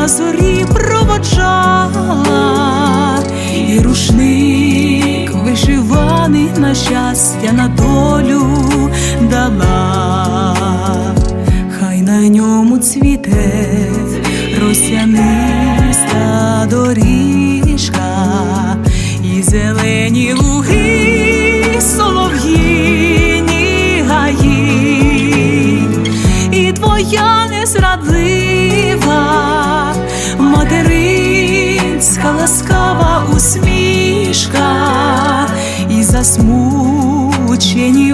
на зорі проводжала, і рушник вишиваний на щастя на долю дала, хай на ньому цвіте росяниста доріжка і зелені луги, солов'їні гаї, і твоя незрадлива ласкава усмішка, і засмучені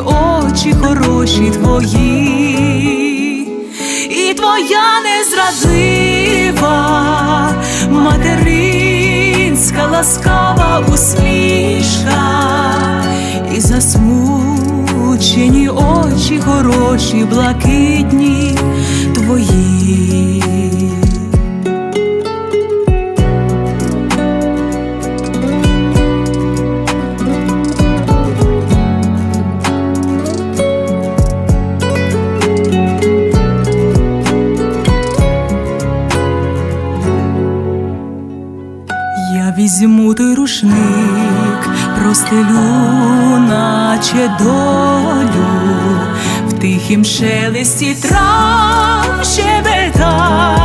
очі хороші твої, і твоя незрадлива материнська ласкава усмішка, і засмучені очі хороші, блакитні твої. Я візьму той рушник, простелю, наче долю, в тихім шелесті трав щебетані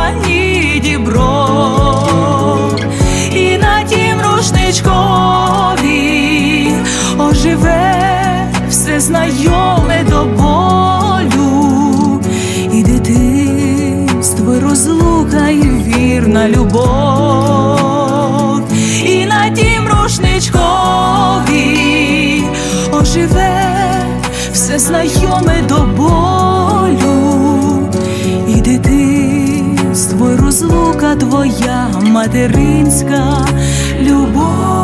дібро, і на тім рушничкові оживе все знайоме до болю, і дитинство, розлука, і вірна любов, все знайоме до болю, і дитинство, і розлука твоя материнська любов.